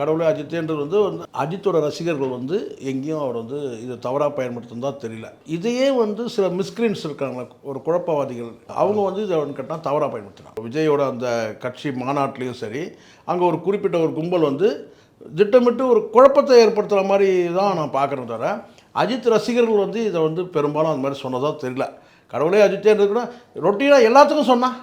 கடவுளே அஜித்தேன்றது வந்து வந்து அஜித்தோட ரசிகர்கள் வந்து எங்கேயும் அவர் வந்து இது தவறாக பயன்படுத்துனதா தெரியல. இதையே வந்து சில மிஸ்கிரீன்ஸ் இருக்காங்களா ஒரு குழப்பவாதிகள். அவங்க வந்து இதை கேட்டால் தவறாக பயன்படுத்தினாங்க விஜயோட அந்த கட்சி மாநாட்டிலையும் சரி அங்கே ஒரு குறிப்பிட்ட ஒரு கும்பல் வந்து திட்டமிட்டு ஒரு குழப்பத்தை ஏற்படுத்துகிற மாதிரி தான் நான் பார்க்குறேன் தவிர அஜித் ரசிகர்கள் வந்து இதை வந்து பெரும்பாலும் அந்த மாதிரி சொன்னதாக தெரியல. கடவுளே அஜித்தேன்றது கூட ரொட்டீனாக எல்லாத்துக்கும் சொன்னான்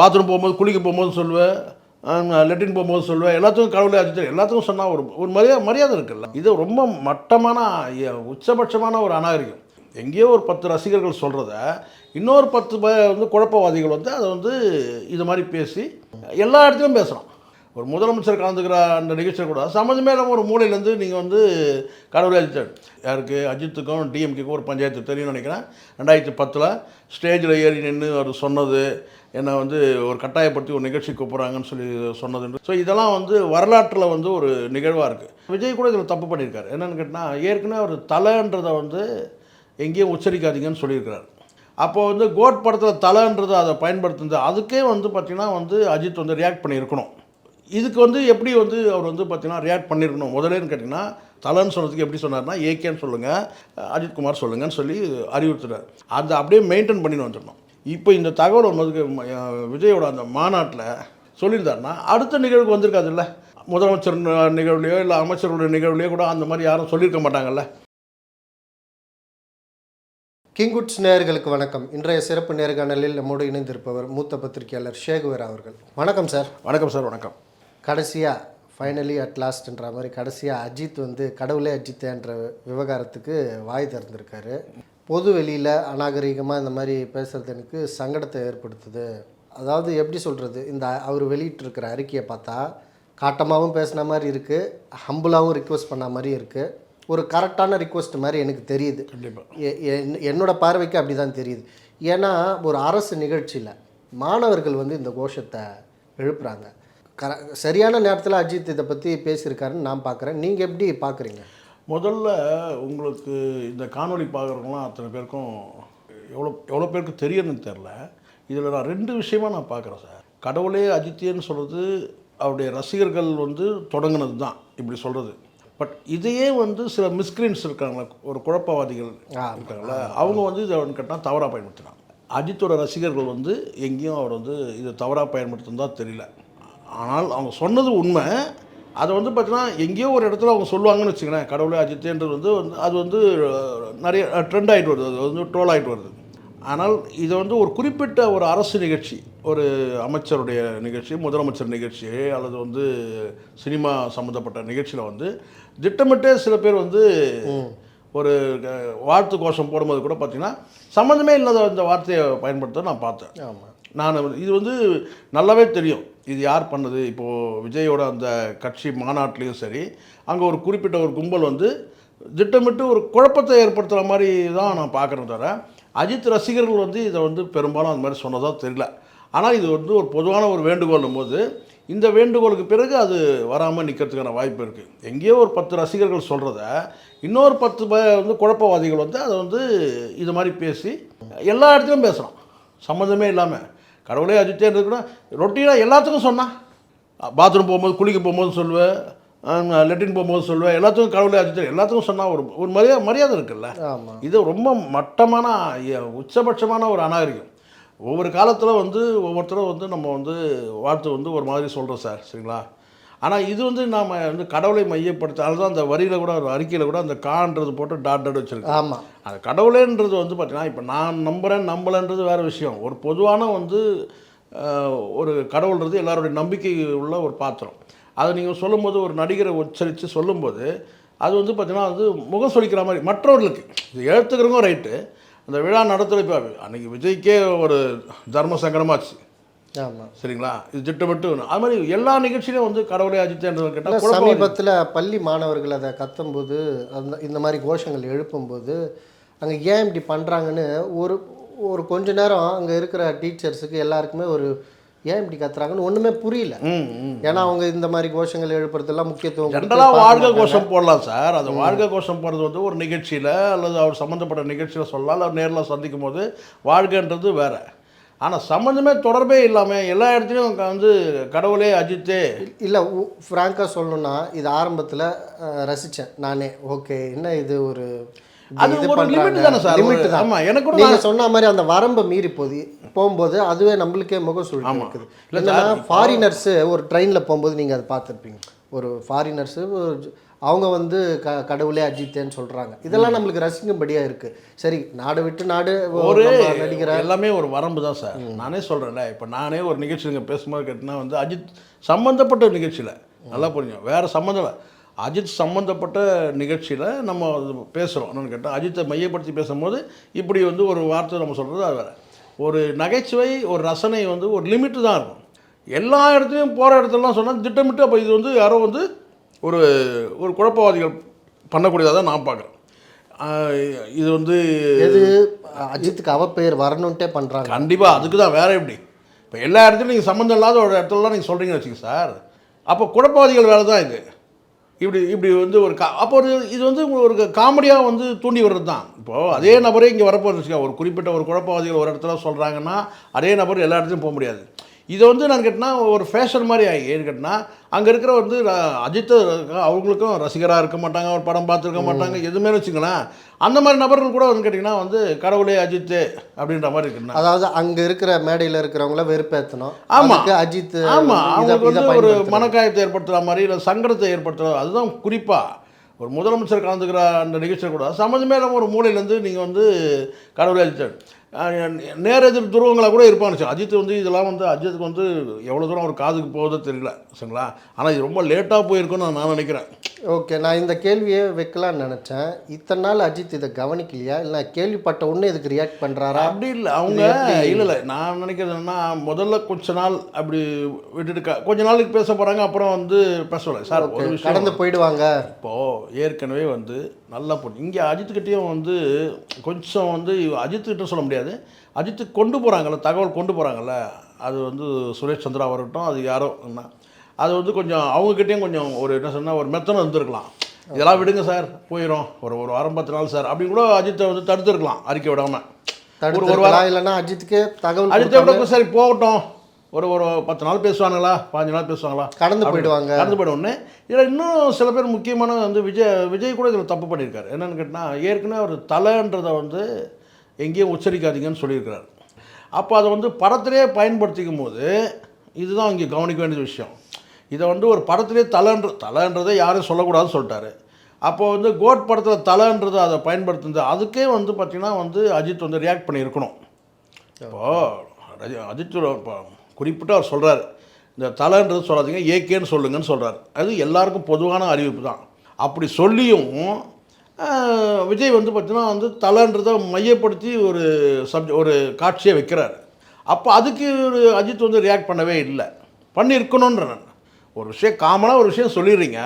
பாத்ரூம் போகும்போது குளிக்க போகும்போது சொல்லுவேன் லெட்டின் போகும்போது சொல்லுவேன் எல்லாத்துக்கும் கடவுளே அஜித் எல்லாத்துக்கும் சொன்னால் ஒரு ஒரு மரியாதை மரியாதை இருக்குல்ல. இது ரொம்ப மட்டமான உச்சபட்சமான ஒரு அநாகரிகம். எங்கேயோ ஒரு பத்து ரசிகர்கள் சொல்கிறத இன்னொரு பத்து ப- வந்து குழப்பவாதிகள் வந்து அதை வந்து இது மாதிரி பேசி எல்லா இடத்துலையும் பேசுகிறோம் ஒரு முதலமைச்சர் கலந்துக்கிற அந்த நிகழ்ச்சியில் கூட சம்மந்தமே இல்லாமல் ஒரு மூலையிலேருந்து நீங்கள் வந்து கடவுளே அஜித் யாருக்கு? அஜித்துக்கும் டிஎம்கேக்கும் ஒரு பஞ்சாயத்து தெரியும்னு நினைக்கிறேன். ரெண்டாயிரத்தி பத்தில் ஸ்டேஜில் ஏறி நின்று அவர் சொன்னது என்னை வந்து ஒரு கட்டாயப்படுத்தி ஒரு நிகழ்ச்சி கூப்பிட்றாங்கன்னு சொல்லி சொன்னது ஸோ இதெல்லாம் வந்து வரலாற்றில் வந்து ஒரு நிகழ்வாக இருக்குது விஜய் கூட இதில் தப்பு பண்ணியிருக்காரு. என்னென்னு கேட்டால் ஏற்கனவே அவர் தலைன்றதை வந்து எங்கேயும் உச்சரிக்காதீங்கன்னு சொல்லியிருக்கிறார். அப்போ வந்து கோட் படத்தில் தலைன்றது அதை பயன்படுத்துனது அதுக்கே வந்து பார்த்திங்கன்னா வந்து அஜித் வந்து ரியாக்ட் பண்ணியிருக்கணும். இதுக்கு வந்து எப்படி வந்து அவர் வந்து பார்த்திங்கன்னா ரியாக்ட் பண்ணியிருக்கணும்? முதலேன்னு கேட்டிங்கன்னா தலைன்னு சொன்னதுக்கு எப்படி சொன்னார்னா ஏகேன்னு சொல்லுங்கள் அஜித்குமார் சொல்லுங்கன்னு சொல்லி அறிவுறுத்துறாரு அதை அப்படியே மெயின்டைன் பண்ணின்னு வந்துடணும். இப்போ இந்த தகவல் அஹ் விஜயோட அந்த மாநாட்டில் சொல்லியிருந்தாருன்னா அடுத்த நிகழ்வுக்கு வந்திருக்காதுல்ல? முதலமைச்சர் நிகழ்வுலையோ இல்லை அமைச்சர்களுடைய நிகழ்வுலையோ கூட அந்த மாதிரி யாரும் சொல்லியிருக்க மாட்டாங்கல்ல? கிங்குட்ஸ் நேயர்களுக்கு வணக்கம். இன்றைய சிறப்பு நேர்காணலில் நம்மோடு இணைந்திருப்பவர் மூத்த பத்திரிகையாளர் ஷேகுவர் அவர்கள். வணக்கம் சார். வணக்கம் சார். வணக்கம். கடைசியாக ஃபைனலி அட் லாஸ்ட்ன்ற மாதிரி கடைசியாக அஜித் வந்து கடவுளே அஜித்தேன்ற விவகாரத்துக்கு வாய் திறந்திருக்காரு. பொது வெளியில் அநாகரிகமாக இந்த மாதிரி பேசுறது எனக்கு சங்கடத்தை ஏற்படுத்துது. அதாவது எப்படி சொல்கிறது இந்த அவர் வெளியிட்டிருக்கிற அறிக்கையை பார்த்தா காட்டமாகவும் பேசின மாதிரி இருக்குது ஹம்புளாகவும் ரிக்வெஸ்ட் பண்ண மாதிரி இருக்குது ஒரு கரெக்டான ரிக்வெஸ்ட் மாதிரி எனக்கு தெரியுது. கண்டிப்பாக எ- என்- என்னோட பார்வைக்கு அப்படி தான் தெரியுது. ஏன்னா ஒரு அரசு நிகழ்ச்சியில் மாணவர்கள் வந்து இந்த கோஷத்தை எழுப்புறாங்க. கர சரியான நேரத்தில் அஜித் இதை பற்றி பேசியிருக்காருன்னு நான் பார்க்குறேன் நீங்கள் எப்படி பார்க்குறீங்க முதல்ல உங்களுக்கு இந்த காணொளி பார்க்குறவங்களாம் அத்தனை பேருக்கும் எவ்வளோ எவ்வளோ பேருக்கு தெரியும்னு தெரில. இதில் நான் ரெண்டு விஷயமா நான் பார்க்குறேன் சார். கடவுளே அஜித்தியன்னு சொல்கிறது அவருடைய ரசிகர்கள் வந்து தொடங்கினது தான் இப்படி சொல்கிறது பட் இதையே வந்து சில மிஸ்கிரீன்ஸ் இருக்காங்களே ஒரு குழப்பவாதிகள் இருக்காங்களே அவங்க வந்து இதை கேட்டால் தவறாக பயன்படுத்தினாங்க அஜித்தோட ரசிகர்கள் வந்து எங்கேயும் அவர் வந்து இது தவறாக பயன்படுத்துனதா தெரியல. ஆனால் அவங்க சொன்னது உண்மை. அதை வந்து பார்த்தீங்கன்னா எங்கேயோ ஒரு இடத்துல அவங்க சொல்லுவாங்கன்னு வச்சுங்களேன் கடவுளே அஜித்தேன்றது வந்து வந்து அது வந்து நிறைய ட்ரெண்ட் ஆகிட்டு வருது. அது வந்து ட்ரோல் ஆகிட்டு வருது. ஆனால் இது வந்து ஒரு குறிப்பிட்ட ஒரு அரசு நிகழ்ச்சி ஒரு அமைச்சருடைய நிகழ்ச்சி முதலமைச்சர் நிகழ்ச்சி அல்லது வந்து சினிமா சம்மந்தப்பட்ட நிகழ்ச்சியில் வந்து திட்டமிட்டே சில பேர் வந்து ஒரு வாழ்த்து கோஷம் போடும்போது கூட பார்த்தீங்கன்னா சம்மந்தமே இல்லாத இந்த வார்த்தையை பயன்படுத்த நான் பார்த்தேன். ஆமாம் நான் இது வந்து நல்லாவே தெரியும். இது யார் பண்ணது? இப்போது விஜயோட அந்த கட்சி மாநாட்டிலையும் சரி அங்கே ஒரு குறிப்பிட்ட ஒரு கும்பல் வந்து திட்டமிட்டு ஒரு குழப்பத்தை ஏற்படுத்துகிற மாதிரி தான் நான் பார்க்குறேன் தவிர அஜித் ரசிகர்கள் வந்து இதை வந்து பெரும்பாலும் அந்த மாதிரி சொன்னதாக தெரியல. ஆனால் இது வந்து ஒரு பொதுவான ஒரு வேண்டுகோளும் போது இந்த வேண்டுகோளுக்கு பிறகு அது வராமல் நிற்கிறதுக்கான வாய்ப்பு இருக்குது எங்கேயோ ஒரு பத்து ரசிகர்கள் சொல்கிறத இன்னொரு பத்து ப வந்து குழப்பவாதிகள் வந்து அதை வந்து இது மாதிரி பேசி எல்லா இடத்துலையும் பேசுகிறோம் சம்மந்தமே இல்லாமல் கடவுளே அஜித்தேன்றது கூட ரொட்டீனாக எல்லாத்துக்கும் சொன்னா பாத்ரூம் போகும்போது குளிக்க போகும்போது சொல்லுவேன் லெட்டின் போகும்போது சொல்லுவேன் எல்லாத்துக்கும் கடவுளே அஜித்தே எல்லாத்துக்கும் சொன்னால் ஒரு ஒரு மரியாதை மரியாதை இருக்குல்ல. இது ரொம்ப மட்டமான உச்சபட்சமான ஒரு அநாகரிகம். ஒவ்வொரு காலத்தில் வந்து ஒவ்வொருத்தரும் வந்து நம்ம வந்து வாழ்த்து வந்து ஒரு மாதிரி சொல்கிறோம் சார் சரிங்களா? ஆனால் இது வந்து நாம் வந்து கடவுளை மையப்படுத்த அதுதான் அந்த வரியில் கூட ஒரு அறிக்கையில் கூட அந்த கான்றது போட்டு டாட் டாட் வச்சுருக்கோம் ஆமாம் அது கடவுளேன்றது வந்து பார்த்தீங்கன்னா இப்போ நான் நம்புகிறேன் நம்பலைன்றது வேறு விஷயம். ஒரு பொதுவான வந்து ஒரு கடவுள்ன்றது எல்லாருடைய நம்பிக்கை உள்ள ஒரு பாத்திரம். அதை நீங்கள் சொல்லும்போது ஒரு நடிகரை உச்சரித்து சொல்லும்போது அது வந்து பார்த்தீங்கன்னா வந்து முகம் சொலிக்கிற மாதிரி மற்றவர்களுக்கு. இது எழுத்துக்கிறவங்க ரைட்டு அந்த விழா நடத்துகிற இப்போ அன்றைக்கி விஜய்க்கே ஒரு தர்ம சங்கடமாச்சு. சரிங்களா? இது திட்டமிட்டு அது மாதிரி எல்லா நிகழ்ச்சியிலும் வந்து கடவுளே அஜித்தேன்றது இல்லை கேட்டால் சமீபத்தில் பள்ளி மாணவர்கள் அதை கத்தும்போது அந்த இந்த மாதிரி கோஷங்கள் எழுப்பும்போது அங்கே ஏன் இப்படி பண்ணுறாங்கன்னு ஒரு ஒரு கொஞ்ச நேரம் அங்கே இருக்கிற டீச்சர்ஸுக்கு எல்லாருக்குமே ஒரு ஏன் இப்படி கத்துறாங்கன்னு ஒன்றுமே புரியல. ஏன்னா அவங்க இந்த மாதிரி கோஷங்கள் எழுப்புறதெல்லாம் முக்கியத்துவம் ஜென்ரலாக வாழ்க. கோஷம் போடலாம் சார். அந்த வாழ்க கோஷம் போடுறது வந்து ஒரு நிகழ்ச்சியில் அல்லது அவர் சம்மந்தப்பட்ட நிகழ்ச்சியில் சொல்லலாம் அல்லது நேரில் சந்திக்கும் போது வாழ்கன்றது வேற. ஆனால் சம்மந்தமே தொடர்பே இல்லாமல் எல்லா இடத்துலையும் வந்து கடவுளே அஜித்தே. இல்லை ஃப்ராங்காக சொல்லணும்னா இது ஆரம்பத்தில் ரசித்தேன் நானே. ஓகே என்ன இது ஒரு அது ஒரு limit தானே சார்? லிமிட் தான். ஆமா, எனக்கு கூட சொன்ன மாதிரி அந்த வரம்பை மீறி போது போகும்போது அதுவே நம்மளுக்கே சுழிட்டு இருக்குது. இல்லைன்னா ஃபாரினர்ஸு ஒரு ட்ரெயினில் போகும்போது நீங்கள் அதை பார்த்துருப்பீங்க. ஒரு ஃபாரினர்ஸு ஒரு அவங்க வந்து க கடவுளே அஜித்தேன்னு சொல்கிறாங்க இதெல்லாம் நம்மளுக்கு ரசிக்கும்படியாக இருக்குது சரி நாடு விட்டு நாடு ஒரு நடிகரை? எல்லாமே ஒரு வரம்பு தான் சார். நானே சொல்கிறேன்ல இப்போ நானே ஒரு நிகழ்ச்சியில் பேசும்போது கேட்டினா வந்து அஜித் சம்மந்தப்பட்ட ஒரு நிகழ்ச்சியில் நல்லா புரியும் வேறு சம்மந்தம் இல்ல. அஜித் சம்மந்தப்பட்ட நிகழ்ச்சியில் நம்ம பேசுகிறோம் என்னன்னு கேட்டால் அஜித்தை மையப்படுத்தி பேசும்போது இப்படி வந்து ஒரு வார்த்தை நம்ம சொல்கிறது அது வேறு. ஒரு நகைச்சுவை ஒரு ரசனை வந்து ஒரு லிமிட்டு தான் இருக்கும். எல்லா இடத்துலையும் போகிற இடத்துலலாம் சொன்னால் திட்டமிட்டு அப்போ இது வந்து யாரோ வந்து ஒரு ஒரு குழப்பவாதிகள் பண்ணக்கூடியதாக தான் நான் பார்க்குறேன். இது வந்து எது? அஜித்துக்கு அவப்பெயர் வரணுன்ட்டே பண்ணுறாங்க கண்டிப்பாக அதுக்கு தான். வேற எப்படி? இப்போ எல்லா இடத்துலையும் நீங்கள் சம்மந்தம் இல்லாத ஒரு இடத்துலலாம் நீங்கள் சொல்கிறீங்கன்னு வச்சுங்க சார். அப்போ குழப்பவாதிகள் வேலை தான் இது. இப்படி இப்படி வந்து ஒரு கா அப்போ ஒரு இது வந்து ஒரு காமெடியாக வந்து தூண்டி வர்றது தான். இப்போது அதே நபரே இங்கே வரப்போகிறது வச்சுக்கோங்க. ஒரு குறிப்பிட்ட ஒரு குழப்பவாதிகள் ஒரு இடத்துல சொல்கிறாங்கன்னா அதே நபர் எல்லா இடத்துலையும் போக முடியாது. இதை வந்து நான் கேட்டினா ஒரு ஃபேஷன் மாதிரி ஆகி ஏன்னு அங்கே இருக்கிற வந்து அஜித் அவங்களுக்கும் ரசிகராக இருக்க மாட்டாங்க ஒரு படம் பார்த்துருக்க மாட்டாங்க எதுவுமே வச்சுங்களேன் அந்த மாதிரி நபர்கள் கூட வந்து கேட்டிங்கன்னா வந்து கடவுளே அஜித் அப்படின்ற மாதிரி இருக்குன்னா. அதாவது அங்க இருக்கிற மேடையில இருக்கிறவங்கள வெறுப்பேற்றணும் ஆமா. அதுக்கு அஜித் ஆமா. வந்து இத- அவங்களுக்கு வந்து ஒரு. மனக்காயத்தை ஏற்படுத்துகிற மாதிரி இல்லை சங்கடத்தை ஏற்படுத்துகிற அதுதான் குறிப்பாக ஒரு முதலமைச்சர் கலந்துக்கிற அந்த நிகழ்ச்சியில் கூட சம்மந்தமே இல்லாமல் ஒரு மூலையிலேருந்து நீங்கள் வந்து கடவுளை அஜித். நேரெதிர் துருவங்களாக கூட இருப்பாங்க சார் அஜித் வந்து இதெல்லாம் வந்து அஜித்துக்கு வந்து எவ்வளோ தூரம் அவர் காதுக்கு போகுதோ தெரியல சரிங்களா? ஆனால் இது ரொம்ப லேட்டாக போயிருக்குன்னு நான் நினைக்கிறேன். ஓகே நான் இந்த கேள்வியே வைக்கலாம்னு நினைச்சேன். இத்தனை நாள் அஜித் இதை கவனிக்கலையா? இல்லை பேசப்பட்ட உடனே இதுக்கு ரியாக்ட் பண்றாரா? அப்படி இல்லை. அவங்க இல்லை இல்லை. நான் நினைக்கிறது என்னன்னா முதல்ல கொஞ்ச நாள் அப்படி விட்டுட்டு கொஞ்ச நாளுக்கு பேச போகிறாங்க அப்புறம் வந்து பேசலை சார் ஒரு கடந்து போயிடுவாங்க. இப்போது ஏற்கனவே வந்து நல்லா பொண்ணு. இங்கே அஜித்துக்கிட்டேயும் வந்து கொஞ்சம் வந்து அஜித்துக்கிட்ட சொல்ல முடியாது. அஜித்து கொண்டு போகிறாங்கல்ல தகவல் கொண்டு போகிறாங்கல்ல அது வந்து சுரேஷ் சந்திரா வரட்டும் அது யாரோ என்ன அது வந்து கொஞ்சம் அவங்கக்கிட்டேயும் கொஞ்சம் ஒரு என்ன சொன்னால் ஒரு மெத்தனம் இருந்திருக்கலாம். இதெல்லாம் விடுங்க சார் போயிடும் ஒரு ஒரு வாரம் பத்து நாள் சார் அப்படின்னு கூட அஜித்தை வந்து தடுத்துருக்கலாம் அறிக்கை விடாமல் தடுத்துருக்கலாம் இல்லைன்னா அஜித்துக்கே தகவல் அஜித்தை விட சரி போகட்டும். ஒரு ஒரு பத்து நாள் பேசுவாங்களா பாஞ்சு நாள் பேசுவாங்களா? கடந்து போயிடுவாங்க. கடந்து போயிடுவோன்னே இதில் இன்னும் சில பேர் முக்கியமான வந்து விஜய் விஜய் கூட இதில் தப்பு பண்ணியிருக்காரு. என்னன்னு கேட்டால் ஏற்கனவே அவர் தலைன்றதை வந்து எங்கேயும் உச்சரிக்காதீங்கன்னு சொல்லியிருக்கிறார். அப்போ அதை வந்து படத்திலே பயன்படுத்திக்கும் போது இதுதான் இங்கே கவனிக்க வேண்டிய விஷயம். இதை வந்து ஒரு படத்திலே தலைன்ற தலைன்றதை யாரும் சொல்லக்கூடாதுன்னு சொல்லிட்டாரு. அப்போ வந்து கோட் படத்தில் தலைன்றது அதை பயன்படுத்துனது அதுக்கே வந்து பார்த்திங்கன்னா வந்து அஜித் வந்து ரியாக்ட் பண்ணியிருக்கணும். இப்போது அஜித் இப்போ குறிப்பிட்டு அவர் சொல்கிறார் இந்த தலைன்றது சொல்லாதீங்க ஏகேன்னு சொல்லுங்கன்னு சொல்கிறார் அது எல்லாருக்கும் பொதுவான அறிவிப்பு தான். அப்படி சொல்லியும் விஜய் வந்து பார்த்தீங்கன்னா வந்து தலைன்றதை மையப்படுத்தி ஒரு சப்ஜெக்ட் ஒரு காட்சியை வைக்கிறார். அப்போ அதுக்கு ஒரு அஜித் வந்து ரியாக்ட் பண்ணவே இல்லை. பண்ணியிருக்கணுன்ற நான். ஒரு விஷயம் காமனாக ஒரு விஷயம் சொல்லிடுறீங்க.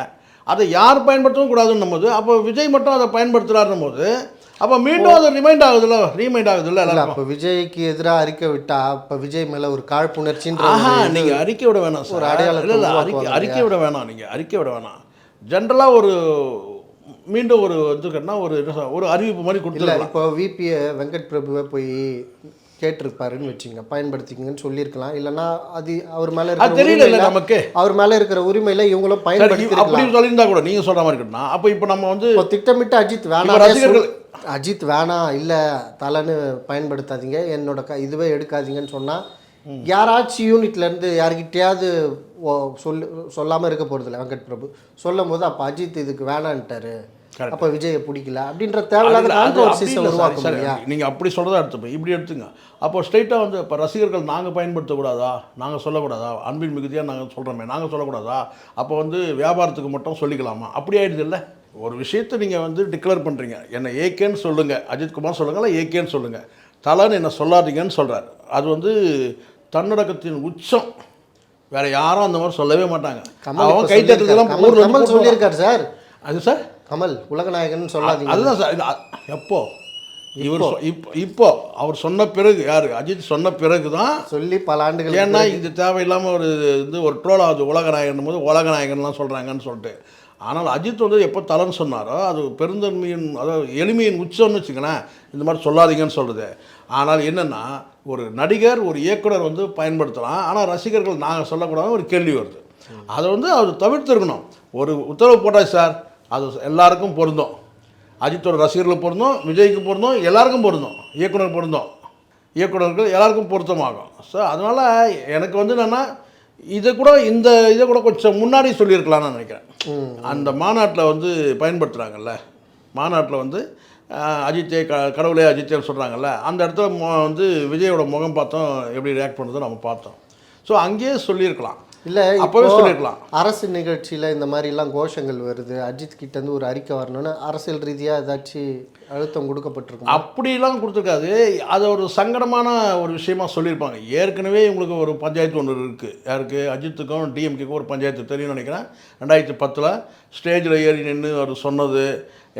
அதை யார் பயன்படுத்தவும் கூடாதுன்னும் போது அப்போ விஜய் மட்டும் அதை பயன்படுத்துகிறாருன்னும் போது அப்போ மீண்டும் அது ரிமைண்ட் ஆகுதுல்ல ரீமைண்ட் ஆகுதுல்ல இல்ல அப்போ விஜய்க்கு எதிராக அறிக்கை விட்டா அப்போ விஜய் மேல ஒரு காழ்ப்புணர்ச்சின்ற ஆஹா ஒரு இது- நீங்க அறிக்கை விட வேணாம் சார். ஒரு அடையாளத்தை இல்லை இல்லை அறிக்கை அறிக்கை விட வேணாம் நீங்க. அறிக்கை விட வேணாம். ஜென்ரலாக ஒரு மீண்டும் ஒரு கேட்டால் ஒரு ஒரு அறிவிப்பு மாதிரி கொடுத்துருக்கலாம். இப்போ விபியை வெங்கட் பிரபுவை போய் கேட்டிருப்பாருன்னு வச்சுங்க பயன்படுத்திக்கங்கன்னு சொல்லியிருக்கலாம். இல்லைன்னா அது அவர் மேல தெரியல நமக்கு. அவர் மேல இருக்கிற உரிமையில இவங்களும் சரி, அப்படி பயன்படுத்தி சொல்லியிருந்தா கூட நீங்க சொல்ற மாதிரி இருக்கட்டும் அப்போ இப்போ நம்ம வந்து இப்போ திட்டமிட்டு அஜித் வேணாம் ரசிகர்கள் அஜித் வேணாம் இல்ல தலைன்னு பயன்படுத்தாதீங்க என்னோட க இதுவே எடுக்காதீங்கன்னு சொன்னா யாராச்சும் யூனிட்ல இருந்து யார்கிட்டயாவது ஓ- சொல்லு சொல்லாம இருக்க போறதில்ல வெங்கட் பிரபு. சொல்லும் போது அப்ப அஜித் இதுக்கு வேணான்ட்டாரு. அப்ப விஜயை பிடிக்கல அப்படின்ற தேவையில்லாத அது அப்படி சொல்றதா எடுத்துப்போம் இப்படி எடுத்துங்க. அப்போ ஸ்ட்ரைட்டாக வந்து இப்போ ரசிகர்கள் நாங்கள் பயன்படுத்தக்கூடாதா? நாங்கள் சொல்லக்கூடாதா? அன்பின் மிகுதியாக நாங்கள் சொல்கிறோமே நாங்கள் சொல்லக்கூடாதா? அப்போ வந்து வியாபாரத்துக்கு மட்டும் சொல்லிக்கலாமா? அப்படி ஆயிடுது இல்லை. ஒரு விஷயத்தை நீங்கள் வந்து டிக்ளேர் பண்ணுறீங்க என்ன ஏகேன்னு சொல்லுங்கள் அஜித்குமார் சொல்லுங்களா ஏகேன்னு சொல்லுங்கள் தலைன்னு என்ன சொல்லாதீங்கன்னு சொல்கிறார் அது வந்து தன்னடக்கத்தின் உச்சம். வேற யாரும் அந்த மாதிரி சொல்லவே மாட்டாங்க. அவன் இப்ப கை சொல்லியிருக்காரு. தட்டுறதுலாம் கமல் ஊர்ல கமல் இருந்து சொல்லியிருக்காரு சார். அது சார்? கமல் உலகநாயகன் சொல்லாதீங்க. அதுதான் சார் எப்போ? இவர் இப்போ. இப்போ. அவர் சொன்ன பிறகு யார்? அஜித் சொன்ன பிறகு தான் சொல்லி பல ஆண்டுகள் ஏன்னா இது தேவையில்லாமல் ஒரு இது ஒரு ட்ரோல் ஆகுது உலகநாயகன் போது உலகநாயகன்லாம் சொல்கிறாங்கன்னு சொல்லிட்டு. ஆனால் அஜித் வந்து எப்போ தலன்னு சொன்னாரோ அது பெருந்தன்மையின் அதாவது எளிமையின் உச்சம்னு வச்சுக்கங்களேன் இந்த மாதிரி சொல்லாதீங்கன்னு சொல்கிறது ஆனால் என்னென்னா ஒரு நடிகர் ஒரு இயக்குனர் வந்து பயன்படுத்தலாம். ஆனால் ரசிகர்கள் நாங்கள் சொல்லக்கூடாதுன்னு ஒரு கேள்வி வருது. அதை வந்து அவர் தவிர்த்திருக்கணும். ஒரு உத்தரவு போட்டாச்சு சார். அது எல்லாருக்கும் பொருந்தும். அஜித்தோட ரசிகர்களுக்கு பொருந்தும் விஜய்க்கு பொருந்தும் எல்லாருக்கும் பொருந்தும். இயக்குனர் பொருந்தும். இயக்குனர்கள் எல்லாருக்கும் பொருத்தமாகும். ஸோ அதனால் எனக்கு வந்து என்னென்னா இதை கூட இந்த இதை கூட கொஞ்சம் முன்னாடி சொல்லியிருக்கலாம்னு நான் நினைக்கிறேன். அந்த மாநாட்டில் வந்து பயன்படுத்துகிறாங்கல்ல மாநாட்டில் வந்து அஜித்தே க கடவுளே அஜித்தேன்னு சொல்கிறாங்கல்ல அந்த இடத்துல மொ- வந்து விஜயோட முகம் பார்த்தோம் எப்படி ரியாக்ட் பண்ணுறதை நம்ம பார்த்தோம். ஸோ அங்கேயே சொல்லியிருக்கலாம். இல்லை அப்போவே இப்போ சொல்லியிருக்கலாம் அரசு நிகழ்ச்சியில் இந்த மாதிரிலாம் கோஷங்கள் வருது. அஜித் கிட்ட இருந்து ஒரு அறிக்கை வரணும்னு அரசியல் ரீதியாக ஏதாச்சும் அழுத்தம் கொடுக்கப்பட்டிருக்கும்? அப்படிலாம் கொடுத்துருக்காது. அது ஒரு சங்கடமான ஒரு விஷயமா சொல்லியிருப்பாங்க. ஏற்கனவே இவங்களுக்கு ஒரு பஞ்சாயத்து ஒன்று இருக்குது யாருக்கு? அஜித்துக்கும் டிஎம்கேக்கும் ஒரு பஞ்சாயத்து தெரியும்னு நினைக்கிறேன். ரெண்டாயிரத்தி பத்தில் ஸ்டேஜில் ஏறி நின்று அவர் சொன்னது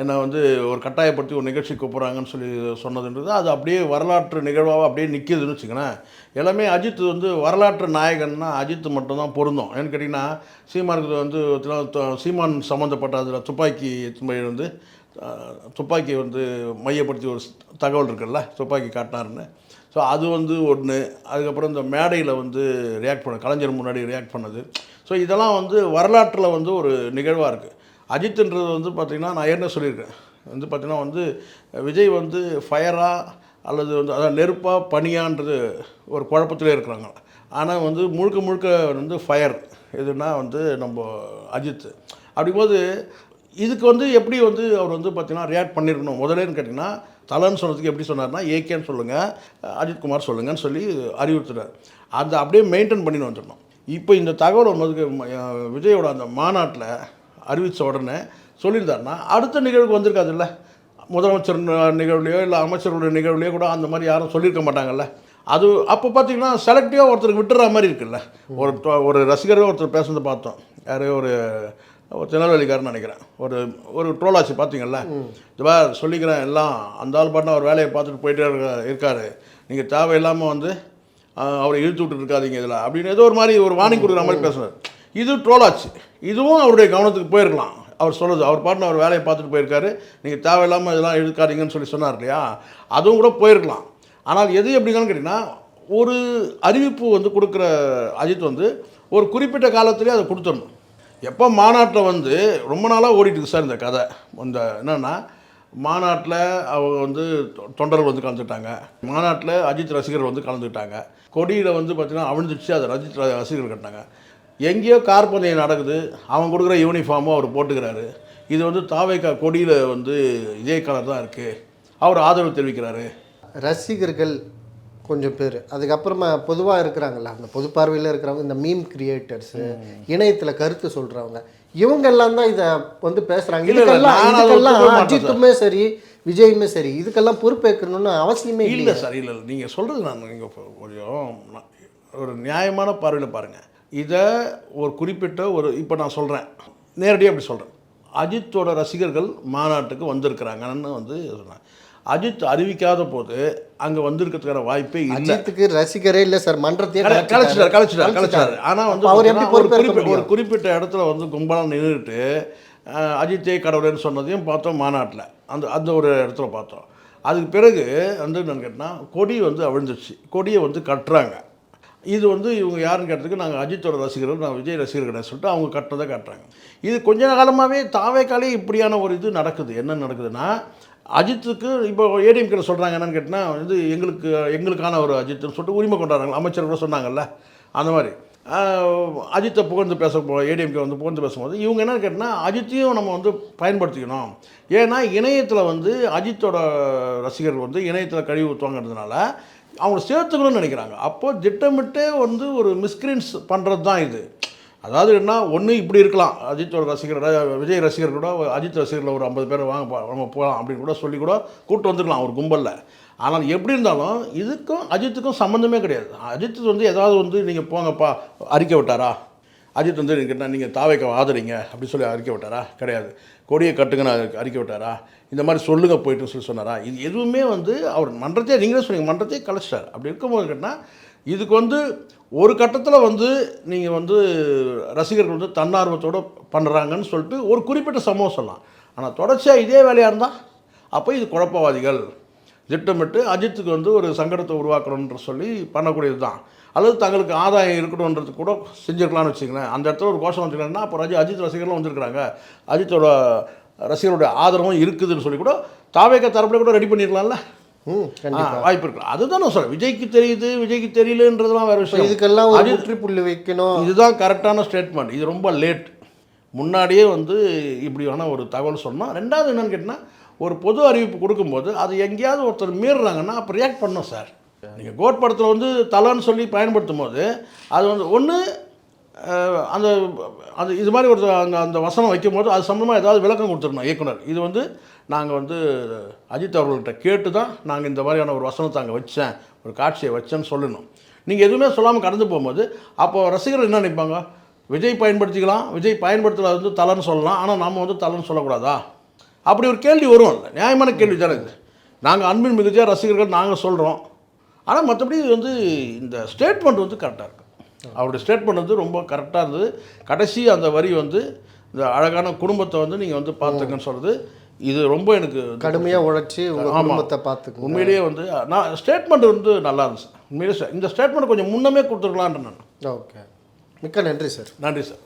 என்னை வந்து ஒரு கட்டாயப்படுத்தி ஒரு நிகழ்ச்சி கூப்பிட்றாங்கன்னு சொல்லி சொன்னதுன்றது அது அப்படியே வரலாற்று நிகழ்வாக அப்படியே நிற்கிதுன்னு வச்சுக்கோங்களேன். எல்லாமே அஜித் வந்து வரலாற்று நாயகன்னா அஜித் மட்டும்தான் பொருந்தும். ஏன்னு கேட்டிங்கன்னா சீமானுக்கு வந்து சீமான் சம்மந்தப்பட்ட அதில் துப்பாக்கி தும்பை வந்து துப்பாக்கி வந்து மையப்படுத்தி ஒரு தகவல் இருக்குல்ல துப்பாக்கி காட்டினாருன்னு. ஸோ அது வந்து ஒன்று அதுக்கப்புறம் இந்த மேடையில் வந்து ரியாக்ட் பண்ண கலைஞர் முன்னாடி ரியாக்ட் பண்ணது. ஸோ இதெல்லாம் வந்து வரலாற்றில் வந்து ஒரு நிகழ்வாக இருக்குது அஜித்ன்றது வந்து பார்த்திங்கன்னா நான் ஏற்கனவே சொல்லியிருக்கேன். வந்து பார்த்திங்கன்னா வந்து விஜய் வந்து ஃபயராக அல்லது வந்து அதான் நெருப்பாக பனியான்றது ஒரு குழப்பத்திலே இருக்கிறாங்க. ஆனால் வந்து முழுக்க முழுக்க வந்து ஃபயர் எதுனா வந்து நம்ம அஜித். அப்படிங்கும்போது இதுக்கு வந்து எப்படி வந்து அவர் வந்து பார்த்தீங்கன்னா ரியாக்ட் பண்ணியிருக்கணும் முதலேன்னு கேட்டிங்கன்னா தலன்னு சொன்னதுக்கு எப்படி சொன்னார்னா ஏகேன்னு சொல்லுங்கள் அஜித்குமார் சொல்லுங்கன்னு சொல்லி அறிவுறுத்துறார் அதை அப்படியே மெயின்டைன் பண்ணின்னு வந்துடணும். இப்போ இந்த தகவல் வந்ததுக்கு விஜயோட அந்த மாநாட்டில் அறிவித்த உடனே சொல்லியிருந்தாருன்னா அடுத்த நிகழ்வுக்கு வந்திருக்காதுல்ல முதலமைச்சர் நிகழ்வுலையோ இல்லை அமைச்சர்களுடைய நிகழ்வுலையோ கூட அந்த மாதிரி யாரும் சொல்லியிருக்க மாட்டாங்கல்ல. அது அப்போ பார்த்தீங்கன்னா செலக்டிவாக ஒருத்தருக்கு விட்டுற மாதிரி இருக்குல்ல. ஒரு ஒரு ரசிகரே ஒருத்தர் பேசுனதை பார்த்தோம். யாரையோ ஒரு ஒரு திருநெல்வேலிக்காரன் நினைக்கிறேன். ஒரு ஒரு ட்ரோலாச்சு பார்த்தீங்கல்ல? இதுவா சொல்லிக்கிறேன் எல்லாம். அந்த ஆள் பாட்டினா அவர் வேலையை பார்த்துட்டு போயிட்டே இருக்க இருக்காரு. நீங்கள் தேவையில்லாமல் வந்து அவரை இழுத்து விட்டு இருக்காதீங்க இதில். அப்படின்னு ஏதோ ஒரு மாதிரி ஒரு வார்னிங் கொடுக்குற மாதிரி பேசுகிறார் இது ட்ரோலாச்சு. இதுவும் அவருடைய கவனத்துக்கு போயிருக்கலாம். அவர் சொல்லுது அவர் பாட்டின அவர் வேலையை பார்த்துட்டு போயிருக்காரு. நீங்கள் தேவையில்லாமல் இதெல்லாம் இழுக்காதீங்கன்னு சொல்லி சொன்னார் இல்லையா? அதுவும் கூட போயிருக்கலாம். ஆனால் எது எப்படிங்கன்னு கேட்டிங்கன்னா ஒரு அறிவிப்பு வந்து கொடுக்குற அஜித் வந்து ஒரு குறிப்பிட்ட காலத்திலே அதை கொடுத்துடணும். எப்போ மாநாட்டில் வந்து ரொம்ப நாளாக ஓடிட்டுருக்கு சார் இந்த கதை. இந்த என்னென்னா மாநாட்டில் அவங்க வந்து தொ- தொண்டர்கள் வந்து கலந்துட்டாங்க மாநாட்டில் அஜித் ரசிகர்கள் வந்து கலந்துக்கிட்டாங்க. கொடியில் வந்து பார்த்திங்கன்னா அவிழ்ந்துச்சு அதை அஜித் ர- ரசிகர்கள் கட்டினாங்க. எங்கேயோ கார் பந்தயம் நடக்குது அவன் கொடுக்குற யூனிஃபார்மும் அவர் போட்டுக்கிறாரு. இது வந்து தாவேக்கா கொடியில் வந்து இதே கலர் தான் இருக்குது அவர் ஆதரவு தெரிவிக்கிறாரு. ரசிகர்கள் கொஞ்சம் பேர். அதுக்கப்புறமா பொதுவாக இருக்கிறாங்கல்ல அந்த பொது பார்வையில் இருக்கிறவங்க இந்த மீம் கிரியேட்டர்ஸு இணையத்தில் கருத்து சொல்கிறவங்க இவங்கெல்லாம் தான் இதை வந்து பேசுகிறாங்க இதுக்கெல்லாம் அஜித்துமே சரி. விஜயுமே சரி இதுக்கெல்லாம் பொறுப்பேற்கணும்னு அவசியமே இல்லை சார் இல்லை நீங்கள் சொல்கிறது நான் நீங்கள் கொஞ்சம் ஒரு நியாயமான பார்வையில் பாருங்கள் இதை ஒரு குறிப்பிட்ட ஒரு இப்போ நான் சொல்கிறேன் நேரடியாக அப்படி சொல்கிறேன் அஜித்தோட ரசிகர்கள் மாநாட்டுக்கு வந்திருக்கிறாங்கன்னு வந்து சொன்னேன் அஜித் அறிவிக்காத போது அங்கே வந்திருக்கிறதுக்கான வாய்ப்பே அஜித்துக்கு ரசிகரே இல்லை சார் மன்றத்தையே கலைச்சிட்டார். கலைச்சிட்டார் கலைச்சிட்டார் ஆனால் வந்து அவர் எப்படி குறிப்பிட்ட ஒரு? குறிப்பிட்ட இடத்துல வந்து கும்பலாக நின்றுட்டு அஜித்தே கடவுளேன்னு சொன்னதையும் பார்த்தோம் மாநாட்டில். அந்த அந்த ஒரு இடத்துல பார்த்தோம். அதுக்கு பிறகு வந்து என்னன்னு கேட்டால் கொடி வந்து அவிழ்ந்துச்சு கொடியை வந்து கட்டுறாங்க. இது வந்து இவங்க யாருன்னு கேட்டதுக்கு நாங்கள் அஜித்தோட ரசிகர்கள் நான் விஜய் ரசிகர் கிடையாது சொல்லிட்டு அவங்க கட்டினதை காட்டுறாங்க. இது கொஞ்ச காலமாகவே தாவேக்காலே இப்படியான ஒரு இது நடக்குது. என்ன நடக்குதுன்னா அஜித்துக்கு இப்போ ஏடிஎம்கே சொல்கிறாங்க என்னென்னு கேட்டால் வந்து எங்களுக்கு எங்களுக்கான ஒரு அஜித்துன்னு சொல்லிட்டு உரிமை கொண்டாடுறாங்க அமைச்சர் கூட சொன்னாங்கல்ல அந்த மாதிரி. அஜித்தை புகழ்ந்து பேச ஏடிஎம்கே வந்து புகழ்ந்து பேசும்போது இவங்க என்னென்னு கேட்டால் அஜித்தையும் நம்ம வந்து பயன்படுத்திக்கணும். ஏன்னா இணையத்தில் வந்து அஜித்தோட ரசிகர்கள் வந்து இணையத்தில் கழிவு ஊற்றுவாங்கிறதுனால அவங்க சேர்த்துக்கணும்னு நினைக்கிறாங்க. அப்போது திட்டமிட்டே வந்து ஒரு மிஸ்கிரீன்ஸ் பண்ணுறது தான் இது. அதாவது என்ன? ஒன்று இப்படி இருக்கலாம். அஜித்தோட ரசிகர் ரசிகரோட விஜய் ரசிகர் கூட அஜித் ரசிகரில் ஒரு ஐம்பது பேர் வாங்க நம்ம போகலாம் அப்படின்னு கூட சொல்லி கூட கூப்பிட்டு வந்துருக்கலாம் ஒரு கும்பலில். ஆனால் எப்படி இருந்தாலும் இதுக்கும் அஜித்துக்கும் சம்மந்தமே கிடையாது. அஜித் வந்து ஏதாவது வந்து நீங்கள் போங்கப்பா அறிக்கை விட்டாரா? அஜித் வந்து கேட்டால் நீங்கள் தாவைக்க ஆதரிங்க அப்படின்னு சொல்லி அறிக்கை விட்டாரா? கிடையாது. கொடியை கட்டுங்கன்னு அறிக்கை விட்டாரா? இந்த மாதிரி சொல்லுங்கள் போயிட்டு சொல்லி சொன்னாரா? இது எதுவுமே வந்து அவர் மன்றத்தையே நீங்களே சொன்னீங்க மன்றத்தையே கலைச்சிட்டார். அப்படி இருக்கும்போது கேட்டால் இதுக்கு வந்து ஒரு கட்டத்தில் வந்து நீங்கள் வந்து ரசிகர்கள் வந்து தன்னார்வத்தோடு பண்ணுறாங்கன்னு சொல்லிட்டு ஒரு குறிப்பிட்ட சம்பவம் சொல்லலாம். ஆனால் தொடர்ச்சியாக இதே வேலையாக இருந்தால் அப்போ இது குழப்பவாதிகள். திட்டமிட்டு அஜித்துக்கு வந்து ஒரு சங்கடத்தை உருவாக்கணுன்ற சொல்லி பண்ணக்கூடியது தான் அல்லது தங்களுக்கு ஆதாயம் இருக்கணுன்றது கூட செஞ்சுருக்கலாம்னு வச்சுங்களேன் அந்த இடத்துல ஒரு கோஷம் வச்சுக்கலாம்னா அப்போ ரஜி அஜித் ரசிகர்களும் வந்திருக்கிறாங்க. அஜித்தோட ரசிகர்களுடைய ஆதரவும் இருக்குதுன்னு சொல்லி கூட தாவேக்க தரப்புல கூட ரெடி பண்ணிடலாம்ல வாய்ப்பு இருக்கலாம் அதுதான் நான் சொல்கிறேன் விஜய்க்கு தெரியுது விஜய்க்கு தெரியலன்றதுலாம் வேறு விஷயம். இதுக்கெல்லாம் முற்றுப்புள்ளி வைக்கணும். இதுதான் கரெக்டான ஸ்டேட்மெண்ட் இது ரொம்ப லேட் முன்னாடியே வந்து இப்படியான ஒரு தகவல் சொன்னோம் ரெண்டாவது என்னன்னு கேட்டிங்கன்னா ஒரு பொது அறிவிப்பு கொடுக்கும்போது அது எங்கேயாவது ஒருத்தர் மீறுறாங்கன்னா அப்போ ரியாக்ட் பண்ணோம் சார் நீங்கள் கோட் படத்தில் வந்து தலைன்னு சொல்லி பயன்படுத்தும் போது அது வந்து ஒன்று அந்த அது இது மாதிரி ஒரு அந்த அந்த வசனம் வைக்கும்போது அது சம்மந்தமாக ஏதாவது விளக்கம் கொடுத்துருந்தோம் இயக்குனர். இது வந்து நாங்கள் வந்து அஜித் அவர்கள்ட்ட கேட்டு தான் நாங்கள் இந்த மாதிரியான ஒரு வசனத்தை அங்கே வச்சேன் ஒரு காட்சியை வச்சேன்னு சொல்லணும். நீங்கள் எதுவுமே சொல்லாமல் கடந்து போகும்போது அப்போ ரசிகர்கள் என்ன நினைப்பாங்க? விஜய் பயன்படுத்திக்கலாம் விஜய் பயன்படுத்துறது வந்து தலைன்னு சொல்லலாம் ஆனால் நம்ம வந்து தலைன்னு சொல்லக்கூடாதா? அப்படி ஒரு கேள்வி வரும் இல்லை நியாயமான கேள்வி தானே இது. நாங்கள் அன்பின் மிகுதியாக ரசிகர்கள் நாங்கள் சொல்கிறோம் ஆனால் மற்றபடி வந்து இந்த ஸ்டேட்மெண்ட் வந்து கரெக்டாக இருக்கு. அவருடைய ஸ்டேட்மெண்ட் வந்து ரொம்ப கரெக்டாக இருந்தது. கடைசி அந்த வரி வந்து இந்த அழகான குடும்பத்தை வந்து நீங்கள் வந்து பார்த்துக்கன்னு சொல்கிறது இது ரொம்ப எனக்கு கடுமையாக உழைச்சி. குடும்பத்தை பார்த்துக்குங்க. உண்மையிலேயே வந்து நான் ஸ்டேட்மெண்ட் வந்து நல்லா இருந்துச்சு. உண்மையிலே இந்த ஸ்டேட்மெண்ட் கொஞ்சம் முன்னமே கொடுத்துருக்கலான்ற நான். ஓகே. மிக்க நன்றி சார் நன்றி சார்